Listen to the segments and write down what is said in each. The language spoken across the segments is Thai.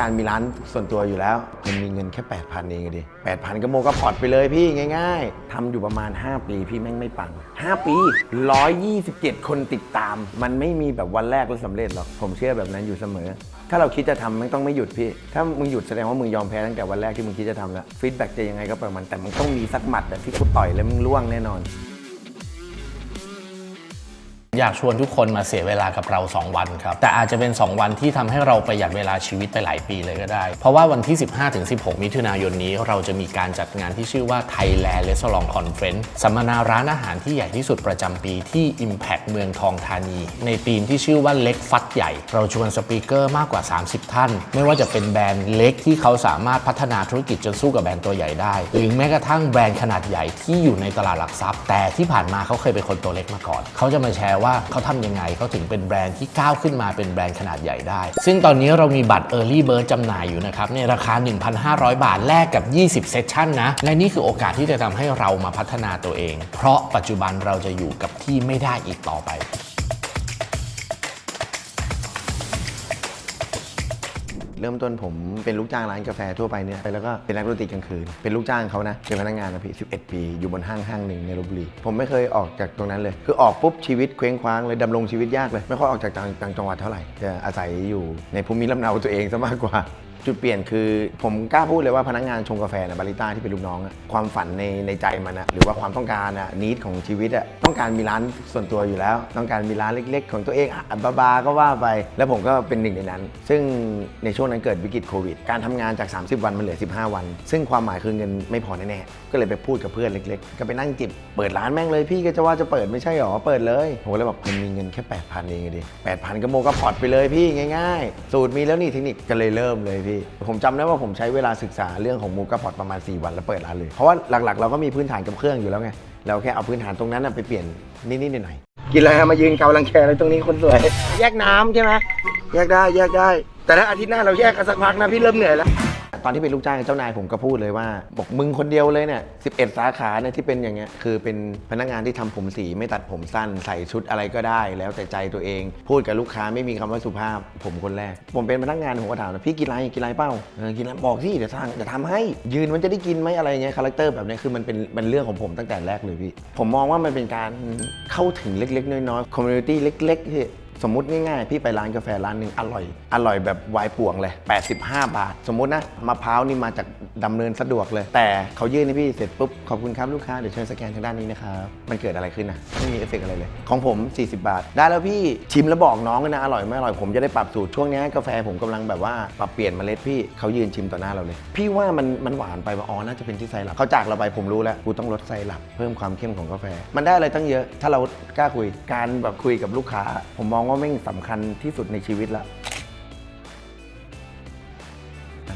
การมีร้านส่วนตัวอยู่แล้ว มันมีเงินแค่ 8,000เองอะดิ8,000ก็โมก็พอร์ตไปเลยพี่ง่าย ๆทำอยู่ประมาณ 5 ปีพี่แม่งไม่ปัง 5 ปี 127 คนติดตาม มันไม่มีแบบวันแรกแล้วสำเร็จหรอก ผมเชื่อแบบนั้นอยู่เสมอ ถ้าเราคิดจะทำมันต้องไม่หยุดพี่ ถ้ามึงหยุดแสดงว่ามึงยอมแพ้ตั้งแต่วันแรกที่มึงคิดจะทำแล้วฟีดแบ็กจะยังไงก็ประมาณแต่มันต้องมีสักหมัดแบบที่กูต่อยแล้วมึงล่วงแน่นอน อยากชวนทุกคนมาเสียเวลากับเรา 2 วันครับ แต่อาจจะเป็น 2 วันที่ทำให้เราประหยัดเวลาชีวิตไปหลายปีเลยก็ได้ เพราะว่าวันที่ 15-16 มิถุนายนนี้ เราจะมีการจัดงานที่ชื่อว่า Thailand Restaurant Conference สัมมนาร้านอาหารที่ใหญ่ที่สุดประจำปีที่ Impact เมืองทองธานี ในธีมที่ชื่อว่าเล็กฟัดใหญ่ เราชวนสปีกเกอร์มากกว่า 30 ท่าน ไม่ว่าจะเป็นแบรนด์เล็กที่เขาสามารถพัฒนาธุรกิจจนสู้กับแบรนด์ตัวใหญ่ได้ หรือแม้กระทั่งแบรนด์ขนาดใหญ่ที่อยู่ในตลาดหลักทรัพย์ แต่ที่ผ่านมาเขาเคยเป็นคนตัวเล็กมาก่อน เขาจะมาแชร์ว่าเขาทำยังไงเขาถึงเป็นแบรนด์ที่ก้าวขึ้นมาเป็นแบรนด์ขนาดใหญ่ได้ ซึ่งตอนนี้เรามีบัตร Early Bird จำหน่ายอยู่นะครับในราคา 1,500 บาทแลกกับ 20 เซสชั่นนะ และนี่คือโอกาสที่จะทำให้เรามาพัฒนาตัวเอง เพราะปัจจุบันเราจะอยู่กับที่ไม่ได้อีกต่อไป เริ่มต้นผมเป็นลูกจ้างร้านกาแฟทั่วไปเนี่ยแล้วก็เป็นนักดนตรีกลางคืน เป็นลูกจ้างเขานะ เป็นพนักงานนะพี่11 ปี อยู่บนห้างห้างหนึ่งในลบบุรี ผมไม่เคยออกจากตรงนั้นเลย คือออกปุ๊บชีวิตเคว้งคว้างเลยดำรงชีวิตยากเลย ไม่ค่อยออกจากต่างต่างจังหวัดเท่าไหร่จะอาศัยอยู่ในภูมิลำเนาตัวเองซะมากกว่า จุดเปลี่ยนคือผมกล้าพูดเลยว่าพนักงานชงกาแฟนะบาริต้าที่เป็นลูกน้องอะความฝันในในใจมันอะหรือว่าความต้องการอะนิดของชีวิตอะต้องการมีร้านส่วนตัวอยู่แล้ว ต้องการมีร้านเล็ก ๆ ของตัวเองอะบาบาก็ว่าไป แล้วผมก็เป็นหนึ่งในนั้น ซึ่งในช่วงนั้นเกิดวิกฤตโควิด การทำงานจาก 30 วันมันเหลือ 15 วัน ซึ่งความหมายคือเงินไม่พอแน่ๆก็เลยไปพูดกับเพื่อนเล็ก ๆ ก็ไปนั่งจิบเปิดร้านแม่งเลยพี่ก็จะว่าจะเปิดไม่ใช่หรอเปิดเลยผมก็เลยบอกมันมีเงินแค่8,000เองดิ8,000ก็โมก็พอร์ตไปเลยพี่ง่าย ๆ สูตรมีแล้วนี่เทคนิคก็เลยเริ่มเลยพผมจำได้ว่าผมใช้เวลาศึกษาเรื่องของโมกาพอร์ตประมาณ 4 วันแล้วเปิดร้านเลย เพราะว่าหลักๆ เราก็มีพื้นฐานกับเครื่องอยู่แล้วไง เราแค่เอาพื้นฐานตรงนั้นนะไปเปลี่ยนนิดๆหน่อยๆกินอะไรฮะมายืนเกาลังแคอะไรตรงนี้คนสวย แยกน้ำใช่ไหมแยกได้แยกได้ แต่ถ้าอาทิตย์หน้าเราแยกกันสักพักนะพี่เริ่มเหนื่อยแล้ว ตอนที่เป็นลูกจ้างเจ้านายผมก็พูดเลยว่า บอกมึงคนเดียวเลยเนี่ย11สาขาเนี่ยที่เป็นอย่างเงี้ยคือเป็นพนักงานที่ทำผมสีไม่ตัดผมสั้น ใส่ชุดอะไรก็ได้ แล้วแต่ใจตัวเอง พูดกับลูกค้าไม่มีคำว่าสุภาพ ผมคนแรก ผมเป็นพนักงานผมก็ถามนะพี่กินอะไรกินอะไรเป้ากินอะไรบอกสิเดี๋ยวทางเดี๋ยวทำให้ ยืนมันจะได้กินไหมอะไรเงี้ยคาแรคเตอร์แบบนี้คือมันเป็นเป็นเรื่องของผมตั้งแต่แรกเลยพี่ผมมองว่ามันเป็นการเข้าถึงเล็กๆ น้อยๆคอมมูนิตี้เล็กๆที่ สมมุติง่ายๆ พี่ไปร้านกาแฟร้านหนึ่งอร่อย อร่อยแบบวายป่วงเลย 85 บาท สมมุตินะมะพร้าวนี่มาจากดำเนินสะดวกเลย แต่เขายื่นให้พี่เสร็จปุ๊บ ขอบคุณครับลูกค้า เดี๋ยวเชิญสแกนทางด้านนี้นะครับมันเกิดอะไรขึ้นนะไม่มีเอฟเฟกต์อะไรเลย ของผม 40 บาท ได้แล้วพี่ชิมแล้วบอกน้องเลยนะอร่อยไม่อร่อยผมจะได้ปรับสูตรช่วงนี้กาแฟผมกำลังแบบว่าปรับเปลี่ยนเมล็ดพี่เขายืนชิมต่อหน้าเราเลย พี่ว่ามันมันหวานไปว่าอ๋อน่าจะเป็นที่ไซรัปเขาจากเราไปผมรู้แล้วกูต้องลดไซรัปเพิ่มความเข้มของกาแฟ มันได้อะไรตั้งเยอะ ถ้าเรากล้าคุยการแบบคุยกับลูกค้า ผมมองว่าแม่งสำคัญที่สุดในชีวิตละ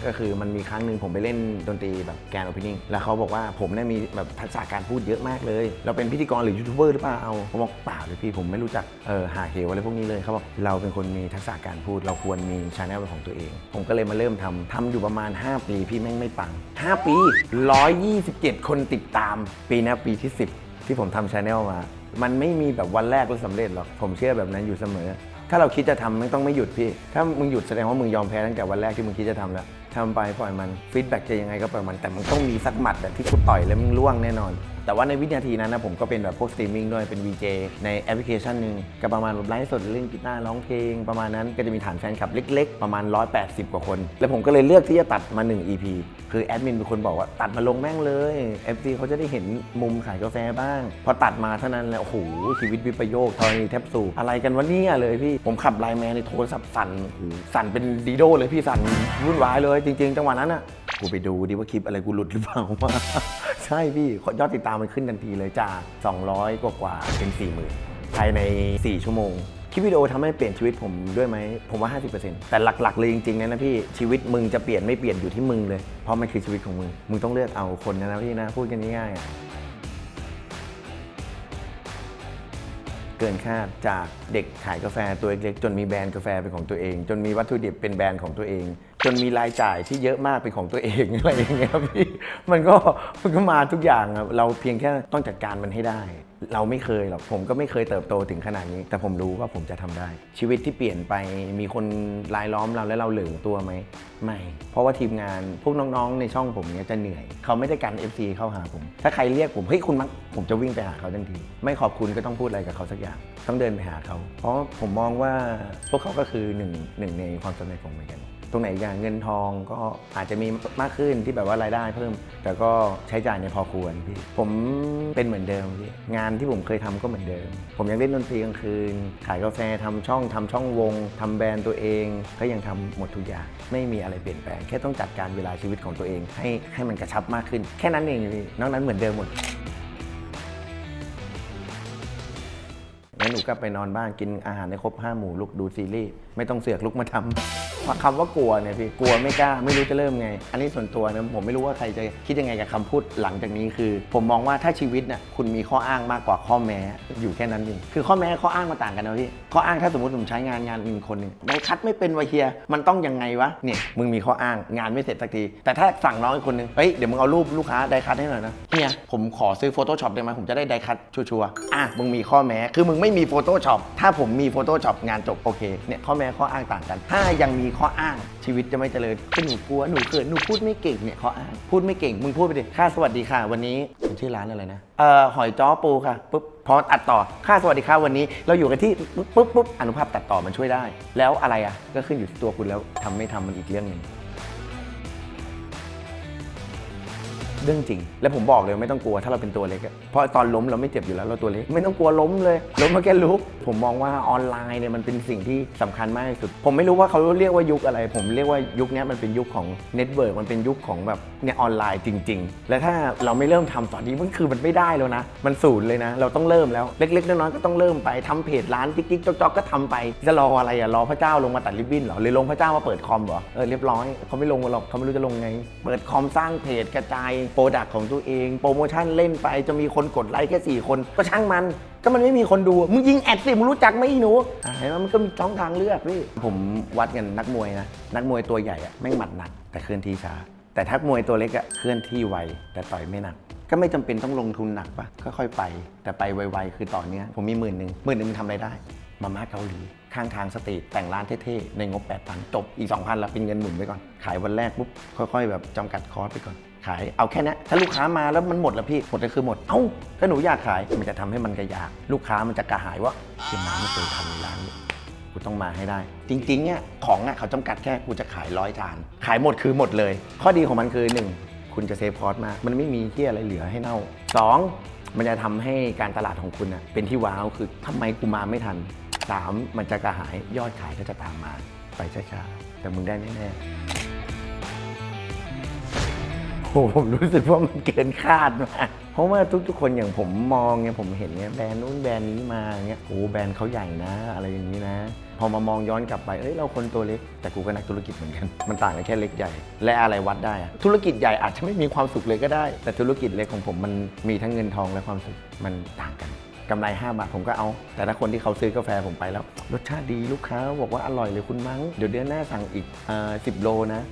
ก็คือมันมีครั้งหนึ่งผมไปเล่นดนตรีแบบแกนโอเพนนิ่งแล้วเขาบอกว่าผมเนี่ยมีแบบทักษะการพูดเยอะมากเลย เราเป็นพิธีกรหรือยูทูบเบอร์หรือเปล่าผมบอกเปล่าเลยพี่ผมไม่รู้จักเออหาเหวอะไรพวกนี้เลยเขาบอกเราเป็นคนมีทักษะการพูด เราควรมีชาแนลเป็นของตัวเอง ผมก็เลยมาเริ่มทำทำอยู่ประมาณ 5 ปีพี่แม่งไม่ปัง 5 ปี 127 คนติดตาม ปีหนี้าปีที่ 10 ที่ผมทำชาแนลมา มันไม่มีแบบวันแรกแล้วสำเร็จหรอก ผมเชื่อแบบนั้นอยู่เสมอ ถ้าเราคิดจะทำไม่ต้องไม่หยุดพี่ ถ้ามึงหยุดแสดงว่ามึงยอมแพ้ตั้งแต่วันแรกที่มึงคิดจะทำแล้วทำไปปล่อยมันฟีดแบ็กจะยังไงก็ปล่อยมันแต่มันต้องมีสักหมัดแบบที่กูต่อยแล้วมึงล่วงแน่นอน แต่ว่าในวินาทีนั้นนะผมก็เป็นแบบพวกสตรีมมิ่งด้วยเป็น VJ ในแอปพลิเคชันหนึ่งก็ประมาณแบบไลฟ์สดเล่นกีตาร์ร้องเพลง ประมาณนั้นก็จะมีฐานแฟนคลับเล็ก ๆ ประมาณ 180 กว่าคน แล้วผมก็เลยเลือกที่จะตัดมา 1 EP คือแอดมินเป็นคนบอกว่าตัดมาลงแม่งเลย FC เขาจะได้เห็นมุมขายกาแฟบ้าง พอตัดมาเท่านั้นแล้วโอ้โหชีวิตวิปโยคธรณีแทบสูอะไรกันวะเนี่ยเลยพี่ผมขับไลน์แมนในโทรศัพท์สั่นสั่นเป็นดีโดเลยพี่สั่นวุ่นวายเลยจริง ๆ จังหวะนั้นอะ กูไปดูดิว่าคลิปอะไรกูหลุดหรือเปล่าวะใช่พี่ยอดติดตามมันขึ้นทันทีเลยจาก 200 กว่ากว่าเป็น 40,000 ภายใน 4 ชั่วโมง คลิปวิดีโอทำให้เปลี่ยนชีวิตผมด้วยไหม ผมว่า 50%แต่หลักๆ เลยจริงๆนะนะพี่ชีวิตมึงจะเปลี่ยนไม่เปลี่ยนอยู่ที่มึงเลย เพราะมันคือชีวิตของมึง มึงต้องเลือกเอาคนนะนะพี่นะพูดกันง่ายๆ เกินคาดจากเด็กขายกาแฟตัวเล็กๆจนมีแบรนด์กาแฟเป็นของตัวเอง จนมีวัตถุดิบเป็นแบรนด์ของตัวเอง จนมีรายจ่ายที่เยอะมากเป็นของตัวเองอะไรอย่างเงี้ยพี่มันก็มันก็มาทุกอย่างเราเพียงแค่ต้องจัดการมันให้ได้ เราไม่เคยหรอกผมก็ไม่เคยเติบโตถึงขนาดนี้ แต่ผมรู้ว่าผมจะทำได้ ชีวิตที่เปลี่ยนไปมีคนรายล้อมเราแล้วเราเหลืองตัวไหมไม่ เพราะว่าทีมงานพวกน้องๆในช่องผมเนี้ยจะเหนื่อย เขาไม่ได้กัน FC เข้าหาผม ถ้าใครเรียกผมเฮ้ยคุณมักผมจะวิ่งไปหาเขาทันที ไม่ขอบคุณก็ต้องพูดอะไรกับเขาสักอย่าง ต้องเดินไปหาเขา เพราะผมมองว่าพวกเขาก็คือหนึ่งหนึ่งในความสำเร็จของผมเหมือนกัน ตรงไหนอย่างเงินทองก็อาจจะมีมากขึ้นที่แบบว่ารายได้เพิ่ม แต่ก็ใช้จ่ายในพอควรพี่ผมเป็นเหมือนเดิมพี่งานที่ผมเคยทำก็เหมือนเดิม ผมยังเล่นดนตรีกลางคืน ขายกาแฟทำช่องทำช่องวงทำแบรนด์ตัวเอง ก็ยังทำหมดทุกอย่างไม่มีอะไรเปลี่ยนแปลงแค่ต้องจัดการเวลาชีวิตของตัวเอง ให้ให้มันกระชับมากขึ้น แค่นั้นเองพี่นอกนั้นเหมือนเดิมหมดงั้นหนูกลับไปนอนบ้านกินอาหารในครบห้าหมู่ลุกดูซีรีส์ไม่ต้องเสือกลุกมาทำ คำว่ากลัวเนี่ยพี่กลัวไม่กล้าไม่รู้จะเริ่มไง อันนี้ส่วนตัวนะผมไม่รู้ว่าใครจะคิดยังไงกับคำพูดหลังจากนี้คือ ผมมองว่าถ้าชีวิตเนี่ยคุณมีข้ออ้างมากกว่าข้อแม้อยู่แค่นั้นเองคือข้อแม้ข้ออ้างมาต่างกันนะพี่ข้ออ้างถ้าสมมติผมใช้งานงานหนึ่งคนหนึ่งได้คัดไม่เป็นวะเฮียมันต้องยังไงวะเนี่ยมึงมีข้ออ้างงานไม่เสร็จสักที แต่ถ้าสั่งน้องอีกคนหนึงเฮ้ยเดี๋ยวมึงเอารูปลูกค้าไดคัดให้หน่อยนะเฮียผมขอซื้อ Photoshop ได้ไหมผมจะได้ไดคัดชัวร์อะมึงมีข้อแม้คือมึงไม่มี Photoshop ถ้าผมมี Photoshop งานจบโอเคเนี่ยข้อแม้ข้ออ้างต่างกัน ถ้ายังมีข้ออ้างชีวิตจะไม่เจริญก็หนูกลัวหนูเขินหนูพูดไม่เก่งเนี่ยข้ออ้างพูดไม่เก่งมึงพูดไปดิค่าสวัสดีค่ะ วันนี้ชื่อร้านอะไรนะเอ่อหอยจ้อปูค่ะปุ๊บพอตัดต่อค่าสวัสดีค่ะวันนี้ เราอยู่กันที่ปุ๊บปุ๊บปุ๊บอนุภาพตัดต่อมันช่วยได้ แล้วอะไรอะก็ขึ้นอยู่ที่ตัวคุณแล้วทำไม่ทำมันอีกเรื่องหนึ่ง เรื่องจริง และผมบอกเลยไม่ต้องกลัวถ้าเราเป็นตัวเล็กอะเพราะตอนล้มเราไม่เจ็บอยู่แล้วเราตัวเล็กไม่ต้องกลัวล้มเลยล้มมาแค่ลุก ผมมองว่าออนไลน์เนี่ยมันเป็นสิ่งที่สำคัญมากที่สุด ผมไม่รู้ว่าเขาเรียกว่ายุคอะไร ผมเรียกว่ายุคเนี้ยมันเป็นยุคของเน็ตเวิร์กมันเป็นยุคของแบบเนี่ยออนไลน์จริง ๆ และถ้าเราไม่เริ่มทำตอนนี้มันคือมันไม่ได้แล้วนะ มันศูนย์เลยนะ เราต้องเริ่มแล้วเล็กๆน้อยๆก็ต้องเริ่มไปทำเพจร้านจิ๊กๆจ๊อกๆก็ทำไปจะรออะไรอะรอพระเจ้าลงมาตัดริบบิ้นเหรอหรือลงพระเจ้ามาเปิดคอมเหรอเออเรียบร้อยเขาไม่ลงหรอกเขาไม่รู้จะลงไง เปิดคอมสร้างเพจกระจายโปรดักของตัวเอง โปรโมชั่นเล่นไปจะมีคนกดไลค์แค่สี่คน ก็ช่างมัน ก็มันไม่มีคนดู มึงยิงแอดสิมึงรู้จักไหมอีหนูอะเห็นไหมมันก็มีช่องทางเลือกพี่ผมวัดกันนักมวยนะนักมวยตัวใหญ่อะไม่งหมัดหนักแต่เคลื่อนที่ช้า แต่ถ้ามวยตัวเล็กอะเคลื่อนที่ไวแต่ต่อยไม่หนัก ก็ไม่จำเป็นต้องลงทุนหนักปะค่อยๆไป แต่ไปไวๆคือต่อเนื่องผมมีหมื่นหนึ่งหมื่นหนึ่งมันทำอะไรได้ มาม่าเกาหลีข้างทางสตรีทแต่งร้านเท่ๆ ในงบ 8,000 จบอีก 2,000ละเป็นเงินหมุนไปก่อน ขายวันแรกปุ๊บ ค่อยๆ แบบจำกัดคอร์สไปก่อน ขายเอาแค่นี้ถ้าลูกค้ามาแล้วมันหมดแล้วพี่หมดก็คือหมด เอ้าถ้าหนูอยากขายมันจะทำให้มันกระยาก ลูกค้ามันจะกระหายว่าเชี่ยมาไม่เคยทำในร้านนี้กูต้องมาให้ได้ จริงๆเนี่ยของอะเขาจำกัดแค่กูจะขายร้อยจาน ขายหมดคือหมดเลย ข้อดีของมันคือ 1 คุณจะเซฟคอสมาก มันไม่มีที่อะไรเหลือให้เน่า 2 มันจะทำให้การตลาดของคุณอะเป็นที่ว้าวคือทำไมกูมาไม่ทัน 3 มันจะกระหายยอดขายก็จะตามมา ไปช้าๆแต่มึงได้แน่ๆ ผมรู้สึกว่ามันเกินคาดมากเพราะว่าทุกๆ คนอย่างผมมองเนี่ยผมเห็นเนี่ยแบรนด์นู้นแบรนด์นี้มาเนี่ยโอ้แบรนด์เขาใหญ่นะ อะไรอย่างนี้นะ พอมามองย้อนกลับไปเอ้ยเราคนตัวเล็ก แต่กูก็นักธุรกิจเหมือนกัน มันต่างกันแค่เล็กใหญ่ และอะไรวัดได้อะธุรกิจใหญ่อาจจะไม่มีความสุขเลยก็ได้ แต่ธุรกิจเล็กของผมมันมีทั้งเงินทองและความสุขมันต่างกันกำไร 5 บาทผมก็เอา แต่ถ้าคนที่เขาซื้อกาแฟผมไปแล้ว รสชาติดีลูกค้าบอกว่าอร่อยเลยคุณมั้ง เดี๋ยวเดือนหน้าสั่งอีกสิบโลนะ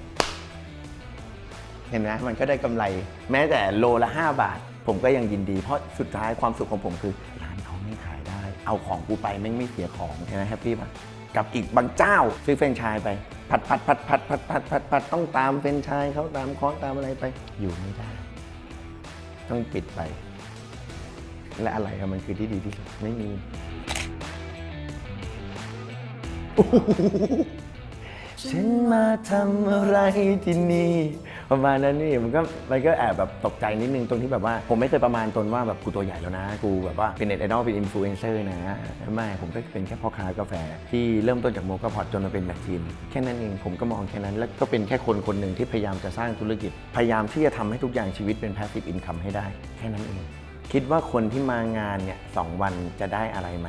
เห็นไหมมันก็ได้กำไร แม้แต่โลละ 5 บาท ผมก็ยังยินดี เพราะสุดท้ายความสุขของผมคือร้านเขาไม่ขายได้ เอาของกูไปแม่งไม่เสียของเห็นไหมแฮปปี้ป่ะกับอีกบางเจ้าซื้อแฟรนชส์ไป ผัดผัดผัดผัดผัดผัดผัดผัดต้องตามแฟรนชส์เขาตามคอร์สตามอะไรไป อยู่ไม่ได้ ต้องปิดไป และอะไรมันคือที่ดีที่สุดไม่มีฉันมาทำอะไรที่นี่ ประมาณนั้นนี่มันก็มันก็แอบแบบตกใจนิดนึงตรงที่แบบว่า ผมไม่เคยประมาณตนว่าแบบกูตัวใหญ่แล้วนะ กูแบบว่าเป็นเน็ตไอดอลเป็นอินฟลูเอนเซอร์นะไม่ผมก็เป็นแค่พ่อค้ากาแฟ ที่เริ่มต้นจากโมกาพอตจนมาเป็นแมชชีนแค่นั้นเองผมก็มองแค่นั้น แล้วก็เป็นแค่คนคนหนึ่งที่พยายามจะสร้างธุรกิจ พยายามที่จะทำให้ทุกอย่างชีวิตเป็นพาสซีฟอินคัมให้ได้ แค่นั้นเอง คิดว่าคนที่มางานเนี่ยสองวันจะได้อะไรไหม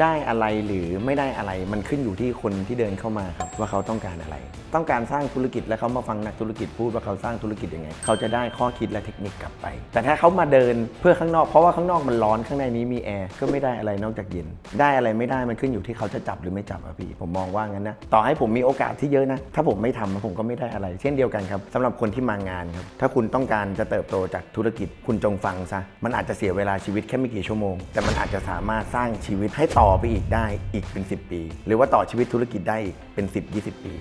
ได้อะไรหรือไม่ได้อะไรมันขึ้นอยู่ที่คนที่เดินเข้ามาครับว่าเขาต้องการอะไร ต้องการสร้างธุรกิจแล้วเขามาฟังนักธุรกิจพูดว่าเขาสร้างธุรกิจยังไง เขาจะได้ข้อคิดและเทคนิคกลับไป แต่ถ้าเขามาเดินเพื่อข้างนอกเพราะว่าข้างนอกมันร้อนข้างในนี้มีแอร์ก็ไม่ได้อะไรนอกจากเย็นได้อะไรไม่ได้มันขึ้นอยู่ที่เขาจะจับหรือไม่จับอะพี่ผมมองว่างั้นนะต่อให้ผมมีโอกาสที่เยอะนะถ้าผมไม่ทำผมก็ไม่ได้อะไร เช่นเดียวกันครับสำหรับคนที่มางานครับถ้าคุณต้องการจะเติบโตจากธุรกิจคุณจงฟังซะมันอาจจะจะเสียเวลาชีวิตแค่ไม่กี่ชั่วโมง แต่มันอาจจะสามารถสร้างชีวิตให้ต่อไปอีกได้อีกเป็น 10 ปี หรือว่าต่อชีวิตธุรกิจได้อีกเป็น 10 20 ปี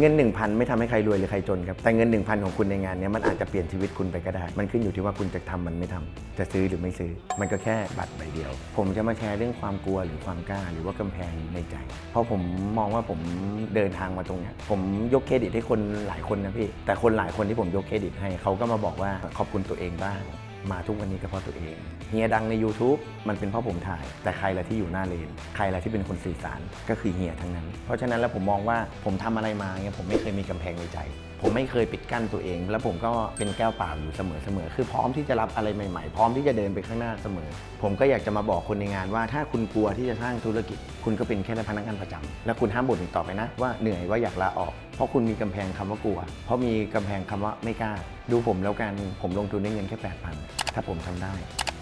เงิน 1,000 ไม่ทำให้ใครรวยหรือใครจนครับ แต่เงิน 1,000 ของคุณในงานเนี้ยมันอาจจะเปลี่ยนชีวิตคุณไปก็ได้ มันขึ้นอยู่ที่ว่าคุณจะทำมันไม่ทำจะซื้อหรือไม่ซื้อ มันก็แค่บัตรใบเดียว ผมจะมาแชร์เรื่องความกลัวหรือความกล้า หรือว่ากำแพงในใจ เพราะผมมองว่าผมเดินทางมาตรงเนี้ยผมยกเครดิตให้คนหลายคนนะพี่ แต่คนหลายคนที่ผมยกเครดิตให้เขาก็มาบอกว่าขอบคุณตัวเองบ้าง มาทุกวันนี้ก็เพราะตัวเองเฮียดังใน YouTube มันเป็นเพราะผมถ่าย แต่ใครละที่อยู่หน้าเลน ใครละที่เป็นคนสื่อสารก็คือเฮียทั้งนั้น เพราะฉะนั้นแล้วผมมองว่าผมทำอะไรมาเนี่ยผมไม่เคยมีกำแพงในใจ ผมไม่เคยปิดกั้นตัวเอง แล้วผมก็เป็นแก้วเปล่าอยู่เสมอๆคือพร้อมที่จะรับอะไรใหม่ๆ พร้อมที่จะเดินไปข้างหน้าเสมอ ผมก็อยากจะมาบอกคนในงานว่า ถ้าคุณกลัวที่จะสร้างธุรกิจ คุณก็เป็นแค่พนักงานประจำและคุณห้ามบ่นอีกต่อไปนะว่าเหนื่อยว่าอยากลาออก เพราะคุณมีกำแพงคำว่ากลัว เพราะมีกำแพงคำว่าไม่กล้า ดูผมแล้วกันผมลงทุนได้เงินแค่8,000ถ้าผมทำได้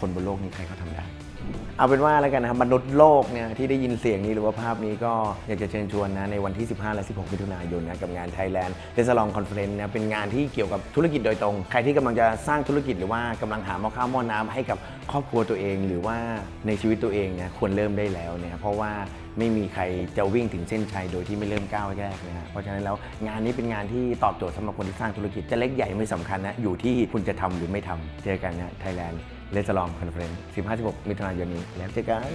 คนบนโลกนี้ใครเขาทำได้ เอาเป็นว่าแล้วกันนะครับมนุษย์โลกเนี่ยที่ได้ยินเสียงนี้หรือว่าภาพนี้ก็อยากจะเชิญชวนนะในวันที่ 15 และ 16 มิถุนายนนะกับงาน Thailand r e s a l o n Conference นะเป็นงานที่เกี่ยวกับธุรกิจโดยตรง ใครที่กำลังจะสร้างธุรกิจหรือว่ากำลังหาหม้อข้าวหม้อน้ำให้กับครอบครัวตัวเอง หรือว่าในชีวิตตัวเองเนี่ยควรเริ่มได้แล้วเนี่ยเพราะว่าไม่มีใครจะวิ่งถึงเส้นชัยโดยที่ไม่เริ่มก้าวแรกนะฮะเพราะฉะนั้นแล้วงานนี้เป็นงานที่ตอบโจทย์สำหรับคนที่สร้างธุรกิจจะเล็กใหญ่ไม่สำคัญนะอยู่ที่คุณจะทำหรือไม่ทำเจอกันนะ Thailand เลสลองคอนเฟรนซ์15-16มิถุนายนนี้แล้วเจอกัน